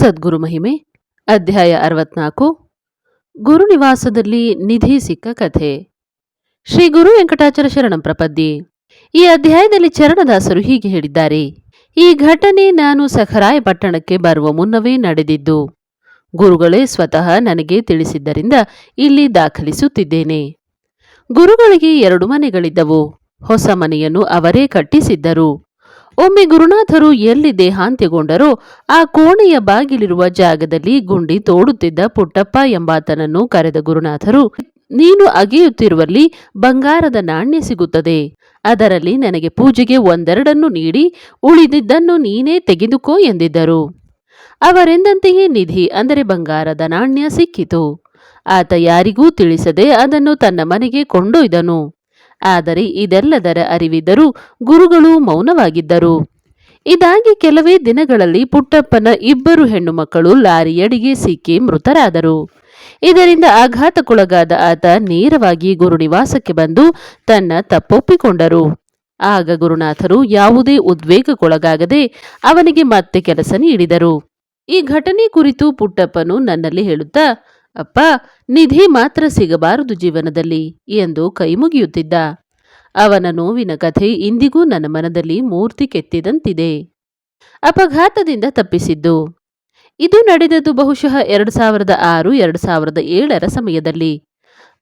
ಸದ್ಗುರು ಮಹಿಮೆ, ಅಧ್ಯಾಯ ಅರವತ್ನಾಲ್ಕು, ಗುರುನಿವಾಸದಲ್ಲಿ ನಿಧಿ ಸಿಕ್ಕ ಕಥೆ. ಶ್ರೀ ಗುರು ವೆಂಕಟಾಚಲ ಶರಣಂ ಪ್ರಪದ್ಯೆ. ಈ ಅಧ್ಯಾಯದಲ್ಲಿ ಚರಣದಾಸರು ಹೀಗೆ ಹೇಳಿದ್ದಾರೆ. ಈ ಘಟನೆ ನಾನು ಸಖರಾಯ ಪಟ್ಟಣಕ್ಕೆ ಬರುವ ಮುನ್ನವೇ ನಡೆದಿದ್ದು. ಗುರುಗಳೇ ಸ್ವತಃ ನನಗೆ ತಿಳಿಸಿದ್ದರಿಂದ ಇಲ್ಲಿ ದಾಖಲಿಸುತ್ತಿದ್ದೇನೆ. ಗುರುಗಳಿಗೆ ಎರಡು ಮನೆಗಳಿದ್ದವು. ಹೊಸ ಮನೆಯನ್ನು ಅವರೇ ಕಟ್ಟಿಸಿದ್ದರು. ಒಮ್ಮೆ ಗುರುನಾಥರು ಎಲ್ಲಿ ದೇಹಾಂತ್ಯಗೊಂಡರೋ ಆ ಕೋಣೆಯ ಬಾಗಿಲಿರುವ ಜಾಗದಲ್ಲಿ ಗುಂಡಿ ತೋಡುತ್ತಿದ್ದ ಪುಟ್ಟಪ್ಪ ಎಂಬಾತನನ್ನು ಕರೆದ ಗುರುನಾಥರು, ನೀನು ಅಗೆಯುತ್ತಿರುವಲ್ಲಿ ಬಂಗಾರದ ನಾಣ್ಯ ಸಿಗುತ್ತದೆ. ಅದರಲ್ಲಿ ನನಗೆ ಪೂಜೆಗೆ ಒಂದೆರಡನ್ನು ನೀಡಿ, ಉಳಿದಿದ್ದನ್ನು ನೀನೇ ತೆಗೆದುಕೋ ಎಂದಿದ್ದರು. ಅವರೆಂದಂತೆಯೇ ನಿಧಿ ಅಂದರೆ ಬಂಗಾರದ ನಾಣ್ಯ ಸಿಕ್ಕಿತು. ಆತ ಯಾರಿಗೂ ತಿಳಿಸದೆ ಅದನ್ನು ತನ್ನ ಮನೆಗೆ ಕೊಂಡೊಯ್ದನು. ಆದರೆ ಇದೆಲ್ಲದರ ಅರಿವಿದ್ದರೂ ಗುರುಗಳು ಮೌನವಾಗಿದ್ದರು. ಇದಾಗಿ ಕೆಲವೇ ದಿನಗಳಲ್ಲಿ ಪುಟ್ಟಪ್ಪನ ಇಬ್ಬರು ಹೆಣ್ಣು ಮಕ್ಕಳು ಲಾರಿಯಡಿಗೆ ಸಿಕ್ಕಿ ಮೃತರಾದರು. ಇದರಿಂದ ಆಘಾತಕ್ಕೊಳಗಾದ ಆತ ನೇರವಾಗಿ ಗುರುನಿವಾಸಕ್ಕೆ ಬಂದು ತನ್ನ ತಪ್ಪೊಪ್ಪಿಕೊಂಡರು. ಆಗ ಗುರುನಾಥರು ಯಾವುದೇ ಉದ್ವೇಗಕ್ಕೊಳಗಾಗದೆ ಅವನಿಗೆ ಮತ್ತೆ ಕೆಲಸ ನೀಡಿದರು. ಈ ಘಟನೆ ಕುರಿತು ಪುಟ್ಟಪ್ಪನು ನನ್ನಲ್ಲಿ ಹೇಳುತ್ತಾ ಅಪ್ಪ, ನಿಧಿ ಮಾತ್ರ ಸಿಗಬಾರದು ಜೀವನದಲ್ಲಿ ಎಂದು ಕೈಮುಗಿಯುತ್ತಿದ್ದ ಅವನ ನೋವಿನ ಕಥೆ ಇಂದಿಗೂ ನನ್ನ ಮನದಲ್ಲಿ ಮೂರ್ತಿ ಕೆತ್ತಿದಂತಿದೆ. ಅಪಘಾತದಿಂದ ತಪ್ಪಿಸಿದ್ದು. ಇದು ನಡೆದದ್ದು ಬಹುಶಃ ಎರಡು ಸಾವಿರದ ಆರು, ಎರಡು ಸಾವಿರದ ಏಳರ ಸಮಯದಲ್ಲಿ.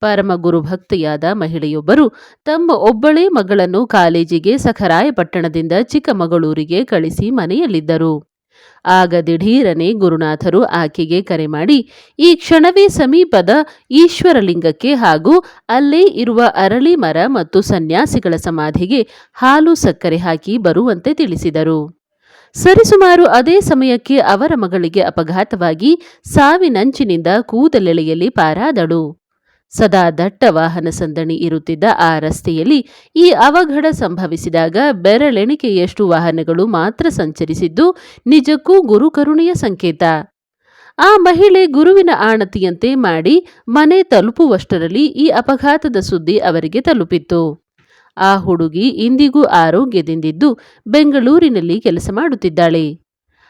ಪರಮ ಗುರುಭಕ್ತಿಯಾದ ಮಹಿಳೆಯೊಬ್ಬರು ತಮ್ಮ ಒಬ್ಬಳೇ ಮಗಳನ್ನು ಕಾಲೇಜಿಗೆ ಸಖರಾಯಪಟ್ಟಣದಿಂದ ಚಿಕ್ಕಮಗಳೂರಿಗೆ ಕಳಿಸಿ ಮನೆಯಲ್ಲಿದ್ದರು. ಆಗ ದಿಢೀರನೆ ಗುರುನಾಥರು ಆಕೆಗೆ ಕರೆ ಮಾಡಿ, ಈ ಕ್ಷಣವೇ ಸಮೀಪದ ಈಶ್ವರಲಿಂಗಕ್ಕೆ ಹಾಗೂ ಅಲ್ಲೇ ಇರುವ ಅರಳಿ ಮರ ಮತ್ತು ಸನ್ಯಾಸಿಗಳ ಸಮಾಧಿಗೆ ಹಾಲು ಸಕ್ಕರೆ ಹಾಕಿ ಬರುವಂತೆ ತಿಳಿಸಿದರು. ಸರಿಸುಮಾರು ಅದೇ ಸಮಯಕ್ಕೆ ಅವರ ಮಗಳಿಗೆ ಅಪಘಾತವಾಗಿ ಸಾವಿನಂಚಿನಿಂದ ಕೂದಲೆಳೆಯಲ್ಲಿ ಪಾರಾದಳು. ಸದಾ ದಟ್ಟ ವಾಹನ ಸಂದಣಿ ಇರುತ್ತಿದ್ದ ಆ ರಸ್ತೆಯಲ್ಲಿ ಈ ಅವಘಡ ಸಂಭವಿಸಿದಾಗ ಬೆರಳೆಣಿಕೆಯಷ್ಟು ವಾಹನಗಳು ಮಾತ್ರ ಸಂಚರಿಸಿದ್ದು ನಿಜಕ್ಕೂ ಗುರುಕರುಣೆಯ ಸಂಕೇತ. ಆ ಮಹಿಳೆ ಗುರುವಿನ ಆಣತಿಯಂತೆ ಮಾಡಿ ಮನೆ ತಲುಪುವಷ್ಟರಲ್ಲಿ ಈ ಅಪಘಾತದ ಸುದ್ದಿ ಅವರಿಗೆ ತಲುಪಿತ್ತು. ಆ ಹುಡುಗಿ ಇಂದಿಗೂ ಆರೋಗ್ಯದಿಂದಿದ್ದು ಬೆಂಗಳೂರಿನಲ್ಲಿ ಕೆಲಸ ಮಾಡುತ್ತಿದ್ದಾಳೆ.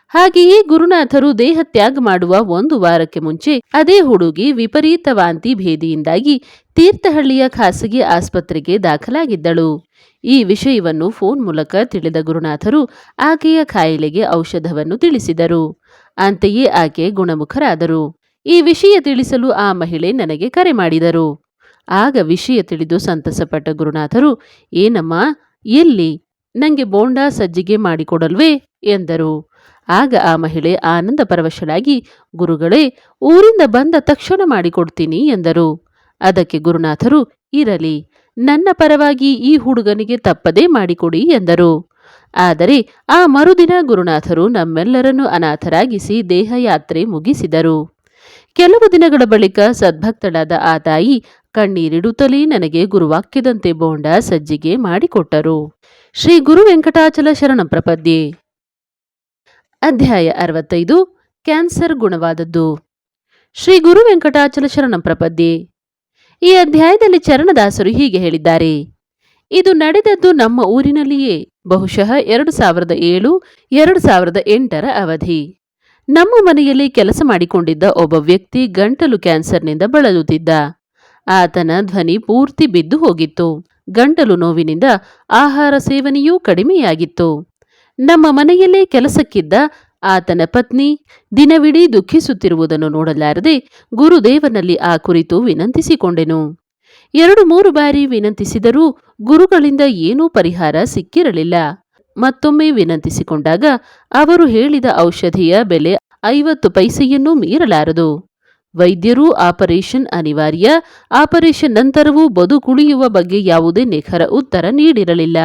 ಹಾಗೆಯೇ ಗುರುನಾಥರು ದೇಹ ತ್ಯಾಗ ಮಾಡುವ ಒಂದು ವಾರಕ್ಕೆ ಮುಂಚೆ ಅದೇ ಹುಡುಗಿ ವಿಪರೀತ ವಾಂತಿ ಭೇದಿಯಿಂದಾಗಿ ತೀರ್ಥಹಳ್ಳಿಯ ಖಾಸಗಿ ಆಸ್ಪತ್ರೆಗೆ ದಾಖಲಾಗಿದ್ದಳು. ಈ ವಿಷಯವನ್ನು ಫೋನ್ ಮೂಲಕ ತಿಳಿದ ಗುರುನಾಥರು ಆಕೆಯ ಕಾಯಿಲೆಗೆ ಔಷಧವನ್ನು ತಿಳಿಸಿದರು. ಅಂತೆಯೇ ಆಕೆ ಗುಣಮುಖರಾದರು. ಈ ವಿಷಯ ತಿಳಿಸಲು ಆ ಮಹಿಳೆ ನನಗೆ ಕರೆ ಮಾಡಿದರು. ಆಗ ವಿಷಯ ತಿಳಿದು ಸಂತಸಪಟ್ಟ ಗುರುನಾಥರು, ಏನಮ್ಮ, ಎಲ್ಲಿ? ನಂಗೆ ಬೋಂಡಾ ಸಜ್ಜಿಗೆ ಮಾಡಿಕೊಡಲ್ವೇ? ಎಂದರು. ಆಗ ಆ ಮಹಿಳೆ ಆನಂದ ಪರವಶಳಾಗಿ, ಗುರುಗಳೇ, ಊರಿಂದ ಬಂದ ತಕ್ಷಣ ಮಾಡಿಕೊಡ್ತೀನಿ ಎಂದರು. ಅದಕ್ಕೆ ಗುರುನಾಥರು, ಇರಲಿ, ನನ್ನ ಪರವಾಗಿ ಈ ಹುಡುಗನಿಗೆ ತಪ್ಪದೇ ಮಾಡಿಕೊಡಿ ಎಂದರು. ಆದರೆ ಆ ಮರುದಿನ ಗುರುನಾಥರು ನಮ್ಮೆಲ್ಲರನ್ನು ಅನಾಥರಾಗಿಸಿ ದೇಹಯಾತ್ರೆ ಮುಗಿಸಿದರು. ಕೆಲವು ದಿನಗಳ ಬಳಿಕ ಸದ್ಭಕ್ತಳಾದ ಆ ತಾಯಿ ಕಣ್ಣೀರಿಡುತ್ತಲೇ ನನಗೆ ಗುರುವಾಕ್ಯದಂತೆ ಬೋಂಡ ಸಜ್ಜಿಗೆ ಮಾಡಿಕೊಟ್ಟರು. ಶ್ರೀ ಗುರು ವೆಂಕಟಾಚಲ ಶರಣ ಪ್ರಪದ್ಯೆ. ಅಧ್ಯಾಯ ಅರವತ್ತೈದು, ಕ್ಯಾನ್ಸರ್ ಗುಣವಾದದ್ದು. ಶ್ರೀ ಗುರು ವೆಂಕಟಾಚಲ ಶರಣ ಪ್ರಪದ್ಯ. ಈ ಅಧ್ಯಾಯದಲ್ಲಿ ಚರಣದಾಸರು ಹೀಗೆ ಹೇಳಿದ್ದಾರೆ. ಇದು ನಡೆದದ್ದು ನಮ್ಮ ಊರಿನಲ್ಲಿಯೇ, ಬಹುಶಃ ಎರಡು ಸಾವಿರದ ಏಳು, ಎರಡು ಸಾವಿರದ ಎಂಟರ ಅವಧಿ. ನಮ್ಮ ಮನೆಯಲ್ಲಿ ಕೆಲಸ ಮಾಡಿಕೊಂಡಿದ್ದ ಒಬ್ಬ ವ್ಯಕ್ತಿ ಗಂಟಲು ಕ್ಯಾನ್ಸರ್ನಿಂದ ಬಳಲುತ್ತಿದ್ದ. ಆತನ ಧ್ವನಿ ಪೂರ್ತಿ ಬಿದ್ದು ಹೋಗಿತ್ತು. ಗಂಟಲು ನೋವಿನಿಂದ ಆಹಾರ ಸೇವನೆಯೂ ಕಡಿಮೆಯಾಗಿತ್ತು. ನಮ್ಮ ಮನೆಯಲ್ಲೇ ಕೆಲಸಕ್ಕಿದ್ದ ಆತನ ಪತ್ನಿ ದಿನವಿಡೀ ದುಃಖಿಸುತ್ತಿರುವುದನ್ನು ನೋಡಲಾರದೆ ಗುರುದೇವನಲ್ಲಿ ಆ ಕುರಿತು ವಿನಂತಿಸಿಕೊಂಡೆನು. ಎರಡು ಮೂರು ಬಾರಿ ವಿನಂತಿಸಿದರೂ ಗುರುಗಳಿಂದ ಏನೂ ಪರಿಹಾರ ಸಿಕ್ಕಿರಲಿಲ್ಲ. ಮತ್ತೊಮ್ಮೆ ವಿನಂತಿಸಿಕೊಂಡಾಗ ಅವರು ಹೇಳಿದ ಔಷಧಿಯ ಬೆಲೆ ಐವತ್ತು ಪೈಸೆಯನ್ನೂ ಮೀರಲಾರದು. ವೈದ್ಯರೂ ಆಪರೇಷನ್ ಅನಿವಾರ್ಯ, ಆಪರೇಷನ್ ನಂತರವೂ ಬದುಕುಳಿಯುವ ಬಗ್ಗೆ ಯಾವುದೇ ನಿಖರ ಉತ್ತರ ನೀಡಿರಲಿಲ್ಲ.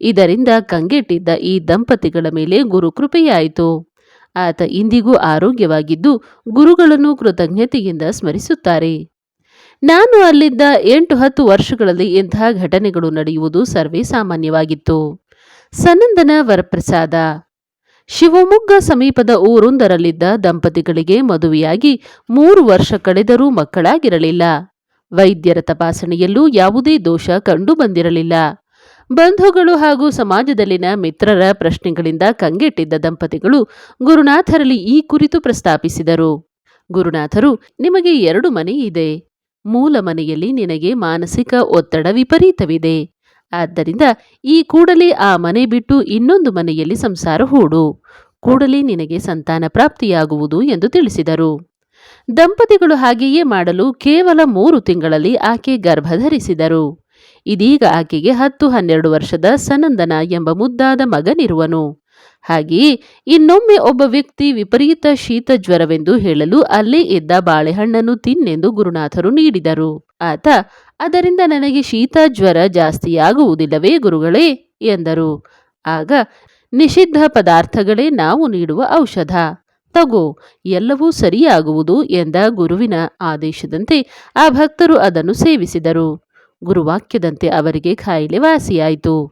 ಇದರಿಂದ ಕಂಗೆಟ್ಟಿದ್ದ ಈ ದಂಪತಿಗಳ ಮೇಲೆ ಗುರು ಕೃಪೆಯಾಯಿತು. ಆತ ಇಂದಿಗೂ ಆರೋಗ್ಯವಾಗಿದ್ದು ಗುರುಗಳನ್ನು ಕೃತಜ್ಞತೆಯಿಂದ ಸ್ಮರಿಸುತ್ತಾರೆ. ನಾನು ಅಲ್ಲಿದ್ದ ಎಂಟು ಹತ್ತು ವರ್ಷಗಳಲ್ಲಿ ಇಂತಹ ಘಟನೆಗಳು ನಡೆಯುವುದು ಸರ್ವೇ ಸಾಮಾನ್ಯವಾಗಿತ್ತು. ಸನಂದನ ವರಪ್ರಸಾದ. ಶಿವಮೊಗ್ಗ ಸಮೀಪದ ಊರೊಂದರಲ್ಲಿದ್ದ ದಂಪತಿಗಳಿಗೆ ಮದುವೆಯಾಗಿ ಮೂರು ವರ್ಷ ಕಳೆದರೂ ಮಕ್ಕಳಾಗಿರಲಿಲ್ಲ. ವೈದ್ಯರ ತಪಾಸಣೆಯಲ್ಲೂ ಯಾವುದೇ ದೋಷ ಕಂಡು ಬಂದಿರಲಿಲ್ಲ ಬಂಧುಗಳು ಹಾಗೂ ಸಮಾಜದಲ್ಲಿನ ಮಿತ್ರರ ಪ್ರಶ್ನೆಗಳಿಂದ ಕಂಗೆಟ್ಟಿದ್ದ ದಂಪತಿಗಳು ಗುರುನಾಥರಲ್ಲಿ ಈ ಕುರಿತು ಪ್ರಸ್ತಾಪಿಸಿದರು. ಗುರುನಾಥರು, ನಿಮಗೆ ಎರಡು ಮನೆ ಇದೆ. ಮೂಲ ಮನೆಯಲ್ಲಿ ನಿನಗೆ ಮಾನಸಿಕ ಒತ್ತಡ ವಿಪರೀತವಿದೆ. ಆದ್ದರಿಂದ ಈ ಕೂಡಲೇ ಆ ಮನೆ ಬಿಟ್ಟು ಇನ್ನೊಂದು ಮನೆಯಲ್ಲಿ ಸಂಸಾರ ಹೂಡು. ಕೂಡಲೇ ನಿನಗೆ ಸಂತಾನ ಪ್ರಾಪ್ತಿಯಾಗುವುದು ಎಂದು ತಿಳಿಸಿದರು. ದಂಪತಿಗಳು ಹಾಗೆಯೇ ಮಾಡಲು ಕೇವಲ ಮೂರು ತಿಂಗಳಲ್ಲಿ ಆಕೆ ಗರ್ಭಧರಿಸಿದರು. ಇದೀಗ ಆಕೆಗೆ ಹತ್ತು ಹನ್ನೆರಡು ವರ್ಷದ ಸನಂದನ ಎಂಬ ಮುದ್ದಾದ ಮಗನಿರುವನು. ಹಾಗೆಯೇ ಇನ್ನೊಮ್ಮೆ ಒಬ್ಬ ವ್ಯಕ್ತಿ ವಿಪರೀತ ಶೀತ ಜ್ವರವೆಂದು ಹೇಳಲು ಅಲ್ಲೇ ಇದ್ದ ಬಾಳೆಹಣ್ಣನ್ನು ತಿನ್ನೆಂದು ಗುರುನಾಥರು ನೀಡಿದರು. ಆತ, ಅದರಿಂದ ನನಗೆ ಶೀತ ಜ್ವರ ಜಾಸ್ತಿಯಾಗುವುದಿಲ್ಲವೇ ಗುರುಗಳೇ ಎಂದರು. ಆಗ, ನಿಷಿದ್ಧ ಪದಾರ್ಥಗಳೇ ನಾವು ನೀಡುವ ಔಷಧ. ತಗೋ, ಎಲ್ಲವೂ ಸರಿಯಾಗುವುದು ಎಂದ ಗುರುವಿನ ಆದೇಶದಂತೆ ಆ ಭಕ್ತರು ಅದನ್ನು ಸೇವಿಸಿದರು. ಗುರುವಾಕ್ಯದಂತೆ ಅವರಿಗೆ ಖಾಯಿಲೆ ವಾಸಿಯಾಯಿತು.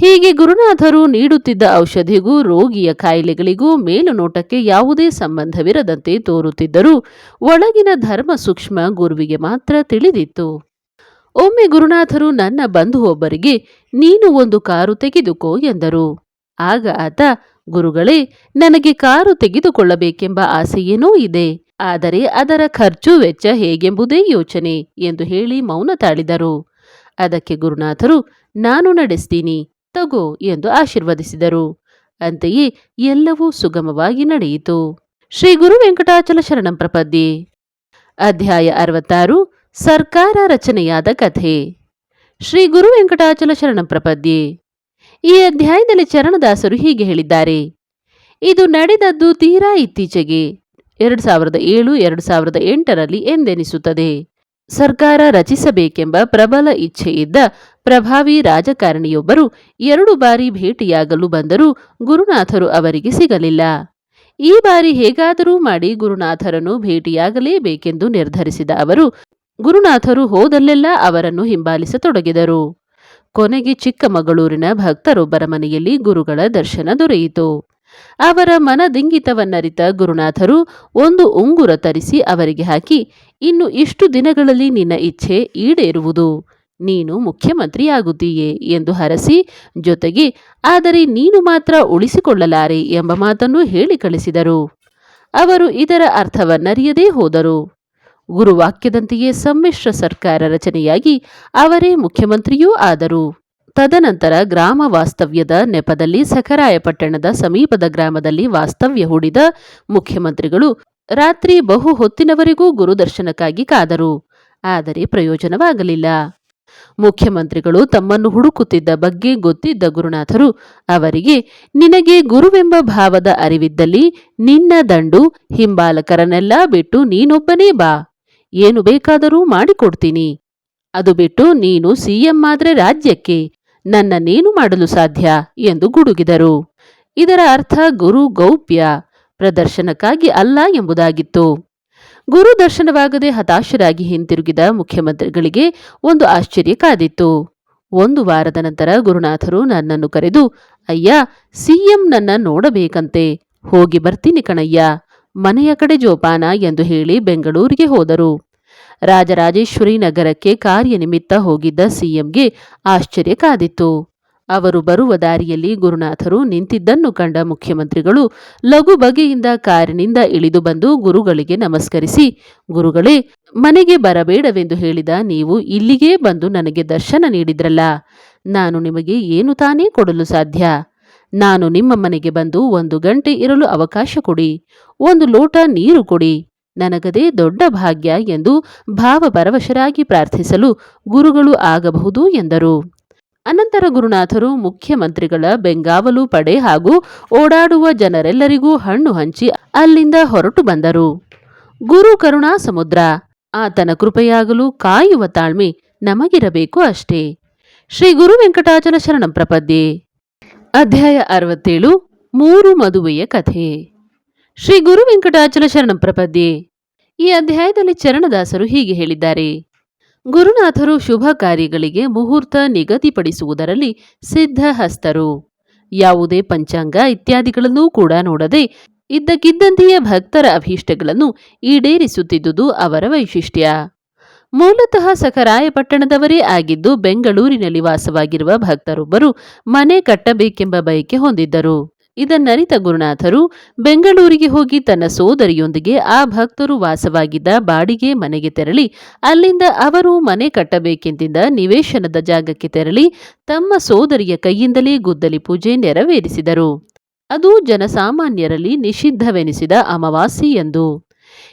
ಹೀಗೆ ಗುರುನಾಥರು ನೀಡುತ್ತಿದ್ದ ಔಷಧಿಗೂ ರೋಗಿಯ ಕಾಯಿಲೆಗಳಿಗೂ ಮೇಲುನೋಟಕ್ಕೆ ಯಾವುದೇ ಸಂಬಂಧವಿರದಂತೆ ತೋರುತ್ತಿದ್ದರೂ ಒಳಗಿನ ಧರ್ಮ ಸೂಕ್ಷ್ಮ ಗುರುವಿಗೆ ಮಾತ್ರ ತಿಳಿದಿತ್ತು. ಒಮ್ಮೆ ಗುರುನಾಥರು, ನನ್ನ ಬಂಧು ಒಬ್ಬರಿಗೆ ನೀನು ಒಂದು ಕಾರು ತೆಗೆದುಕೋ ಎಂದರು. ಆಗ ಆತ, ಗುರುಗಳೇ, ನನಗೆ ಕಾರು ತೆಗೆದುಕೊಳ್ಳಬೇಕೆಂಬ ಆಸೆಯೇನೂ ಇದೆ. ಆದರೆ ಅದರ ಖರ್ಚು ವೆಚ್ಚ ಹೇಗೆಂಬುದೇ ಯೋಚನೆ ಎಂದು ಹೇಳಿ ಮೌನ ತಾಳಿದರು. ಅದಕ್ಕೆ ಗುರುನಾಥರು, ನಾನು ನಡೆಸ್ತೀನಿ, ತಗೋ ಎಂದು ಆಶೀರ್ವದಿಸಿದರು. ಅಂತೆಯೇ ಎಲ್ಲವೂ ಸುಗಮವಾಗಿ ನಡೆಯಿತು. ಶ್ರೀ ಗುರು ವೆಂಕಟಾಚಲ ಶರಣಂ ಪ್ರಪದ್ಯೆ. ಅಧ್ಯಾಯ ಅರವತ್ತಾರು, ಸರ್ಕಾರ ರಚನೆಯಾದ ಕಥೆ. ಶ್ರೀ ಗುರು ವೆಂಕಟಾಚಲ ಶರಣಂ ಪ್ರಪದ್ಯೆ. ಈ ಅಧ್ಯಾಯದಲ್ಲಿ ಚರಣದಾಸರು ಹೀಗೆ ಹೇಳಿದ್ದಾರೆ. ಇದು ನಡೆದದ್ದು ತೀರಾ ಇತ್ತೀಚೆಗೆ. ಎರಡು ಸಾವಿರದ ಏಳು ಎರಡು ಸಾವಿರದ ಎಂಟರಲ್ಲಿ ಎಂದೆನಿಸುತ್ತದೆ. ಸರ್ಕಾರ ರಚಿಸಬೇಕೆಂಬ ಪ್ರಬಲ ಇಚ್ಛೆ ಇದ್ದ ಪ್ರಭಾವಿ ರಾಜಕಾರಣಿಯೊಬ್ಬರು ಎರಡು ಬಾರಿ ಭೇಟಿಯಾಗಲು ಬಂದರೂ ಗುರುನಾಥರು ಅವರಿಗೆ ಸಿಗಲಿಲ್ಲ. ಈ ಬಾರಿ ಹೇಗಾದರೂ ಮಾಡಿ ಗುರುನಾಥರನ್ನು ಭೇಟಿಯಾಗಲೇಬೇಕೆಂದು ನಿರ್ಧರಿಸಿದ ಅವರು, ಗುರುನಾಥರು ಹೋದಲ್ಲೆಲ್ಲ ಅವರನ್ನು ಹಿಂಬಾಲಿಸತೊಡಗಿದರು. ಕೊನೆಗೆ ಚಿಕ್ಕಮಗಳೂರಿನ ಭಕ್ತರೊಬ್ಬರ ಮನೆಯಲ್ಲಿ ಗುರುಗಳ ದರ್ಶನ ದೊರೆಯಿತು. ಅವರ ಮನದಿಂಗಿತವನ್ನರಿತ ಗುರುನಾಥರು ಒಂದು ಉಂಗುರ ತರಿಸಿ ಅವರಿಗೆ ಹಾಕಿ, ಇನ್ನು ಇಷ್ಟು ದಿನಗಳಲ್ಲಿ ನಿನ್ನ ಇಚ್ಛೆ ಈಡೇರುವುದು. ನೀನು ಮುಖ್ಯಮಂತ್ರಿಯಾಗುತ್ತೀಯೇ ಎಂದು ಹರಸಿ, ಜೊತೆಗೆ, ಆದರೆ ನೀನು ಮಾತ್ರ ಉಳಿಸಿಕೊಳ್ಳಲಾರೆ ಎಂಬ ಮಾತನ್ನು ಹೇಳಿ ಕಳಿಸಿದರು. ಅವರು ಇದರ ಅರ್ಥವನ್ನರಿಯದೇ ಹೋದರು. ಗುರುವಾಕ್ಯದಂತೆಯೇ ಸಮ್ಮಿಶ್ರ ಸರ್ಕಾರ ರಚನೆಯಾಗಿ ಅವರೇ ಮುಖ್ಯಮಂತ್ರಿಯೂ ಆದರು. ತದನಂತರ ಗ್ರಾಮ ವಾಸ್ತವ್ಯದ ನೆಪದಲ್ಲಿ ಸಖರಾಯಪಟ್ಟಣದ ಸಮೀಪದ ಗ್ರಾಮದಲ್ಲಿ ವಾಸ್ತವ್ಯ ಹೂಡಿದ ಮುಖ್ಯಮಂತ್ರಿಗಳು ರಾತ್ರಿ ಬಹು ಹೊತ್ತಿನವರೆಗೂ ಗುರುದರ್ಶನಕ್ಕಾಗಿ ಕಾದರು. ಆದರೆ ಪ್ರಯೋಜನವಾಗಲಿಲ್ಲ. ಮುಖ್ಯಮಂತ್ರಿಗಳು ತಮ್ಮನ್ನು ಹುಡುಕುತ್ತಿದ್ದ ಬಗ್ಗೆ ಗೊತ್ತಿದ್ದ ಗುರುನಾಥರು, ಅವರಿಗೆ ನಿನಗೆ ಗುರುವೆಂಬ ಭಾವದ ಅರಿವಿದ್ದಲ್ಲಿ ನಿನ್ನ ದಂಡು ಹಿಂಬಾಲಕರನ್ನೆಲ್ಲ ಬಿಟ್ಟು ನೀನೊಬ್ಬನೇ ಬಾ. ಏನು ಬೇಕಾದರೂ ಮಾಡಿಕೊಡ್ತೀನಿ. ಅದು ಬಿಟ್ಟು ನೀನು ಸಿಎಂ ಆದ್ರೆ ರಾಜ್ಯಕ್ಕೆ. ನನ್ನನ್ನೇನು ಮಾಡಲು ಸಾಧ್ಯ ಎಂದು ಗುಡುಗಿದರು. ಇದರ ಅರ್ಥ ಗುರು ಗೌಪ್ಯ ಪ್ರದರ್ಶನಕ್ಕಾಗಿ ಅಲ್ಲ ಎಂಬುದಾಗಿತ್ತು. ಗುರು ದರ್ಶನವಾಗದೆ ಹತಾಶರಾಗಿ ಹಿಂತಿರುಗಿದ ಮುಖ್ಯಮಂತ್ರಿಗಳಿಗೆ ಒಂದು ಆಶ್ಚರ್ಯ ಕಾದಿತ್ತು. ಒಂದು ವಾರದ ನಂತರ ಗುರುನಾಥರು ನನ್ನನ್ನು ಕರೆದು, ಅಯ್ಯ, ಸಿಎಂ ನನ್ನ ನೋಡಬೇಕಂತೆ. ಹೋಗಿ ಬರ್ತೀನಿ ಕಣಯ್ಯ. ಮನೆಯ ಕಡೆ ಜೋಪಾನ ಎಂದು ಹೇಳಿ ಬೆಂಗಳೂರಿಗೆ ಹೋದರು. ರಾಜರಾಜೇಶ್ವರಿ ನಗರಕ್ಕೆ ಕಾರ್ಯನಿಮಿತ್ತ ಹೋಗಿದ್ದ ಸಿಎಂಗೆ ಆಶ್ಚರ್ಯ ಕಾದಿತ್ತು. ಅವರು ಬರುವ ದಾರಿಯಲ್ಲಿ ಗುರುನಾಥರು ನಿಂತಿದ್ದನ್ನು ಕಂಡ ಮುಖ್ಯಮಂತ್ರಿಗಳು ಲಘು ಬಗೆಯಿಂದ ಕಾರಿನಿಂದ ಇಳಿದು ಬಂದು ಗುರುಗಳಿಗೆ ನಮಸ್ಕರಿಸಿ, ಗುರುಗಳೇ, ಮನೆಗೆ ಬರಬೇಡವೆಂದು ಹೇಳಿದ ನೀವು ಇಲ್ಲಿಗೇ ಬಂದು ನನಗೆ ದರ್ಶನ ನೀಡಿದ್ರಲ್ಲ, ನಾನು ನಿಮಗೆ ಏನು ತಾನೇ ಕೊಡಲು ಸಾಧ್ಯ? ನಾನು ನಿಮ್ಮ ಮನೆಗೆ ಬಂದು ಒಂದು ಗಂಟೆ ಇರಲು ಅವಕಾಶ ಕೊಡಿ, ಒಂದು ಲೋಟ ನೀರು ಕೊಡಿ ನನಗದೇ ದೊಡ್ಡ ಭಾಗ್ಯ ಎಂದು ಭಾವಪರವಶರಾಗಿ ಪ್ರಾರ್ಥಿಸಲು ಗುರುಗಳು ಆಗಬಹುದು ಎಂದರು. ಅನಂತರ ಗುರುನಾಥರು ಮುಖ್ಯಮಂತ್ರಿಗಳ ಬೆಂಗಾವಲು ಪಡೆ ಹಾಗೂ ಓಡಾಡುವ ಜನರೆಲ್ಲರಿಗೂ ಹಣ್ಣು ಹಂಚಿ ಅಲ್ಲಿಂದ ಹೊರಟು ಬಂದರು. ಗುರು ಕರುಣಾ ಸಮುದ್ರ, ಆತನ ಕೃಪೆಯಾಗಲು ಕಾಯುವ ತಾಳ್ಮೆ ನಮಗಿರಬೇಕು ಅಷ್ಟೇ. ಶ್ರೀ ಗುರು ವೆಂಕಟಾಚಲ ಶರಣಂ ಪ್ರಪದ್ಯೆ. ಅಧ್ಯಾಯ ಅರವತ್ತೇಳು, ಮೂರು ಮದುವೆಯ ಕಥೆ. ಶ್ರೀ ಗುರು ವೆಂಕಟಾಚಲ ಶರಣ ಪ್ರಪದ್ಯೆ. ಈ ಅಧ್ಯಾಯದಲ್ಲಿ ಚರಣದಾಸರು ಹೀಗೆ ಹೇಳಿದ್ದಾರೆ. ಗುರುನಾಥರು ಶುಭ ಕಾರ್ಯಗಳಿಗೆ ಮುಹೂರ್ತ ನಿಗದಿಪಡಿಸುವುದರಲ್ಲಿ ಸಿದ್ಧಹಸ್ತರು. ಯಾವುದೇ ಪಂಚಾಂಗ ಇತ್ಯಾದಿಗಳನ್ನೂ ಕೂಡ ನೋಡದೆ ಇದ್ದಕ್ಕಿದ್ದಂತೆಯೇ ಭಕ್ತರ ಅಭೀಷ್ಟಗಳನ್ನು ಈಡೇರಿಸುತ್ತಿದ್ದುದು ಅವರ ವೈಶಿಷ್ಟ್ಯ. ಮೂಲತಃ ಸಖರಾಯಪಟ್ಟಣದವರೇ ಆಗಿದ್ದು ಬೆಂಗಳೂರಿನಲ್ಲಿ ವಾಸವಾಗಿರುವ ಭಕ್ತರೊಬ್ಬರು ಮನೆ ಕಟ್ಟಬೇಕೆಂಬ ಬಯಕೆ ಹೊಂದಿದ್ದರು. ಇದನ್ನರಿತ ಗುರುನಾಥರು ಬೆಂಗಳೂರಿಗೆ ಹೋಗಿ ತನ್ನ ಸೋದರಿಯೊಂದಿಗೆ ಆ ಭಕ್ತರು ವಾಸವಾಗಿದ್ದ ಬಾಡಿಗೆ ಮನೆಗೆ ತೆರಳಿ, ಅಲ್ಲಿಂದ ಅವರು ಮನೆ ಕಟ್ಟಬೇಕೆಂದಿದ್ದ ನಿವೇಶನದ ಜಾಗಕ್ಕೆ ತೆರಳಿ ತಮ್ಮ ಸೋದರಿಯ ಕೈಯಿಂದಲೇ ಗುದ್ದಲಿ ಪೂಜೆ ನೆರವೇರಿಸಿದರು. ಅದು ಜನಸಾಮಾನ್ಯರಲ್ಲಿ ನಿಷಿದ್ಧವೆನಿಸಿದ ಅಮಾವಾಸಿ ಎಂದು.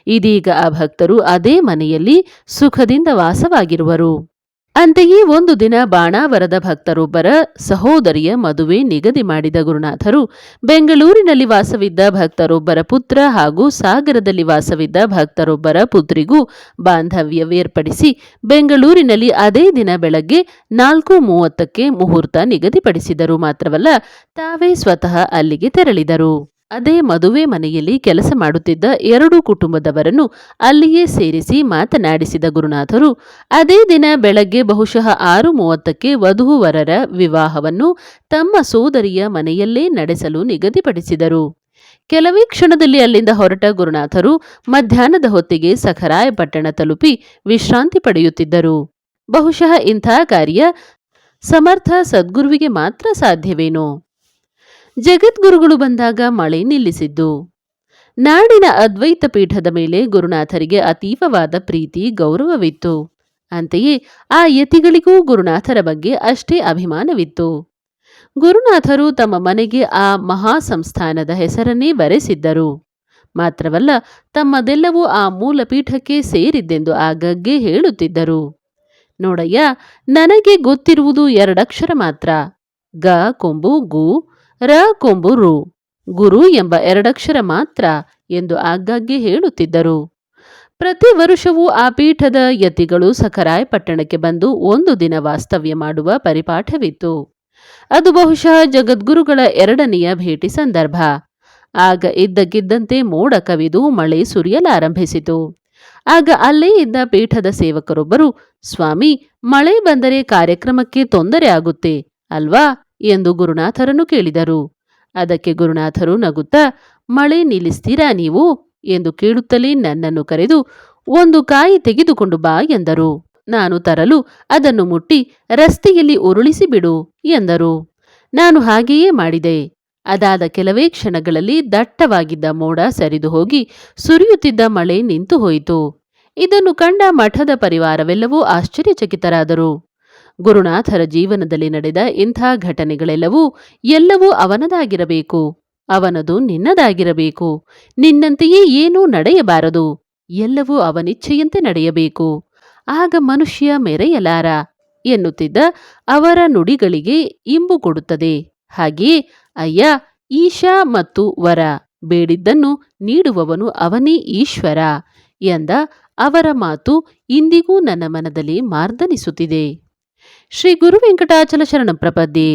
ಇದೀಗ ಆ ಭಕ್ತರು ಅದೇ ಮನೆಯಲ್ಲಿ ಸುಖದಿಂದ ವಾಸವಾಗಿರುವರು. ಅಂತೆಯೇ ಒಂದು ದಿನ ಬಾಣಾವರದ ಭಕ್ತರೊಬ್ಬರ ಸಹೋದರಿಯ ಮದುವೆ ನಿಗದಿ ಮಾಡಿದ ಗುರುನಾಥರು ಬೆಂಗಳೂರಿನಲ್ಲಿ ವಾಸವಿದ್ದ ಭಕ್ತರೊಬ್ಬರ ಪುತ್ರ ಹಾಗೂ ಸಾಗರದಲ್ಲಿ ವಾಸವಿದ್ದ ಭಕ್ತರೊಬ್ಬರ ಪುತ್ರಿಗೂ ಬಾಂಧವ್ಯವೇರ್ಪಡಿಸಿ ಬೆಂಗಳೂರಿನಲ್ಲಿ ಅದೇ ದಿನ ಬೆಳಗ್ಗೆ ನಾಲ್ಕು ಮೂವತ್ತಕ್ಕೆ ಮುಹೂರ್ತ ನಿಗದಿಪಡಿಸಿದರು. ಮಾತ್ರವಲ್ಲ, ತಾವೇ ಸ್ವತಃ ಅಲ್ಲಿಗೆ ತೆರಳಿದರು. ಅದೇ ಮದುವೆ ಮನೆಯಲ್ಲಿ ಕೆಲಸ ಮಾಡುತ್ತಿದ್ದ ಎರಡು ಕುಟುಂಬದವರನ್ನು ಅಲ್ಲಿಯೇ ಸೇರಿಸಿ ಮಾತನಾಡಿಸಿದ ಗುರುನಾಥರು, ಅದೇ ದಿನ ಬೆಳಗ್ಗೆ ಬಹುಶಃ ಆರು ಮೂವತ್ತಕ್ಕೆ ವಧುವರರ ವಿವಾಹವನ್ನು ತಮ್ಮ ಸೋದರಿಯ ಮನೆಯಲ್ಲೇ ನಡೆಸಲು ನಿಗದಿಪಡಿಸಿದರು. ಕೆಲವೇ ಕ್ಷಣದಲ್ಲಿ ಅಲ್ಲಿಂದ ಹೊರಟ ಗುರುನಾಥರು ಮಧ್ಯಾಹ್ನದ ಹೊತ್ತಿಗೆ ಸಖರಾಯಪಟ್ಟಣ ತಲುಪಿ ವಿಶ್ರಾಂತಿ ಪಡೆಯುತ್ತಿದ್ದರು. ಬಹುಶಃ ಇಂಥ ಕಾರ್ಯ ಸಮರ್ಥ ಸದ್ಗುರುವಿಗೆ ಮಾತ್ರ ಸಾಧ್ಯವೇನೋ? ಜಗದ್ಗುರುಗಳು ಬಂದಾಗ ಮಳೆ ನಿಲ್ಲಿಸಿದ್ದು. ನಾಡಿನ ಅದ್ವೈತ ಪೀಠದ ಮೇಲೆ ಗುರುನಾಥರಿಗೆ ಅತೀವವಾದ ಪ್ರೀತಿ, ಗೌರವವಿತ್ತು. ಅಂತೆಯೇ ಆ ಯತಿಗಳಿಗೂ ಗುರುನಾಥರ ಬಗ್ಗೆ ಅಷ್ಟೇ ಅಭಿಮಾನವಿತ್ತು. ಗುರುನಾಥರು ತಮ್ಮ ಮನೆಗೆ ಆ ಮಹಾ ಸಂಸ್ಥಾನದ ಹೆಸರನ್ನೇ ಬರೆಸಿದ್ದರು. ಮಾತ್ರವಲ್ಲ, ತಮ್ಮದೆಲ್ಲವೂ ಆ ಮೂಲ ಪೀಠಕ್ಕೆ ಸೇರಿದ್ದೆಂದು ಆಗಾಗ್ಗೆ ಹೇಳುತ್ತಿದ್ದರು. ನೋಡಯ್ಯ, ನನಗೆ ಗೊತ್ತಿರುವುದು ಎರಡಕ್ಷರ ಮಾತ್ರ. ಗ, ಕೊಂಬು, ಗು ರ ಕೊಂಬು ರು. ಗುರು ಎಂಬ ಎರಡಕ್ಷರ ಮಾತ್ರ ಎಂದು ಆಗಾಗ್ಗೆ ಹೇಳುತ್ತಿದ್ದರು. ಪ್ರತಿ ವರುಷವೂ ಆ ಪೀಠದ ಯತಿಗಳು ಸಖರಾಯ್ ಪಟ್ಟಣಕ್ಕೆ ಬಂದು ಒಂದು ದಿನ ವಾಸ್ತವ್ಯ ಮಾಡುವ ಪರಿಪಾಠವಿತ್ತು. ಅದು ಬಹುಶಃ ಜಗದ್ಗುರುಗಳ ಎರಡನೆಯ ಭೇಟಿ ಸಂದರ್ಭ. ಆಗ ಇದ್ದಕ್ಕಿದ್ದಂತೆ ಮೋಡ ಕವಿದು ಮಳೆ ಸುರಿಯಲಾರಂಭಿಸಿತು. ಆಗ ಅಲ್ಲೇ ಇದ್ದ ಪೀಠದ ಸೇವಕರೊಬ್ಬರು, ಸ್ವಾಮಿ, ಮಳೆ ಬಂದರೆ ಕಾರ್ಯಕ್ರಮಕ್ಕೆ ತೊಂದರೆ ಆಗುತ್ತೆ, ಅಲ್ವಾ? ಎಂದು ಗುರುನಾಥರನ್ನು ಕೇಳಿದರು. ಅದಕ್ಕೆ ಗುರುನಾಥರು ನಗುತ್ತಾ, ಮಳೆ ನಿಲ್ಲಿಸ್ತೀರಾ ನೀವು? ಎಂದು ಕೇಳುತ್ತಲೇ ನನ್ನನ್ನು ಕರೆದು, ಒಂದು ಕಾಯಿ ತೆಗೆದುಕೊಂಡು ಬಾ ಎಂದರು. ನಾನು ತರಲು, ಅದನ್ನು ಮುಟ್ಟಿ ರಸ್ತೆಯಲ್ಲಿ ಉರುಳಿಸಿ ಬಿಡು ಎಂದರು. ನಾನು ಹಾಗೆಯೇ ಮಾಡಿದೆ. ಅದಾದ ಕೆಲವೇ ಕ್ಷಣಗಳಲ್ಲಿ ದಟ್ಟವಾಗಿದ್ದ ಮೋಡ ಸರಿದು ಹೋಗಿ ಸುರಿಯುತ್ತಿದ್ದ ಮಳೆ ನಿಂತು ಹೋಯಿತು. ಇದನ್ನು ಕಂಡ ಮಠದ ಪರಿವಾರವೆಲ್ಲವೂ ಆಶ್ಚರ್ಯಚಕಿತರಾದರು. ಗುರುನಾಥರ ಜೀವನದಲ್ಲಿ ನಡೆದ ಇಂಥ ಘಟನೆಗಳೆಲ್ಲವೂ ಎಲ್ಲವೂ ಅವನದಾಗಿರಬೇಕು. ಅವನದು ನಿನ್ನದಾಗಿರಬೇಕು. ನಿನ್ನಂತೆಯೇ ಏನೂ ನಡೆಯಬಾರದು. ಎಲ್ಲವೂ ಅವನಿಚ್ಛೆಯಂತೆ ನಡೆಯಬೇಕು. ಆಗ ಮನುಷ್ಯ ಮೆರೆಯಲಾರ ಎನ್ನುತ್ತಿದ್ದ ಅವರ ನುಡಿಗಳಿಗೆ ಇಂಬು ಕೊಡುತ್ತದೆ. ಹಾಗೆಯೇ ಅಯ್ಯ, ಈಶಾ ಮತ್ತು ವರ ಬೇಡಿದ್ದನ್ನು ನೀಡುವವನು ಅವನೇ ಈಶ್ವರ ಎಂದ ಅವರ ಮಾತು ಇಂದಿಗೂ ನನ್ನ ಮನದಲ್ಲಿ ಮಾರ್ದನಿಸುತ್ತಿದೆ. ಶ್ರೀ ಗುರು ವೆಂಕಟಾಚಲ ಶರಣ ಪ್ರಪದ್ಯೆ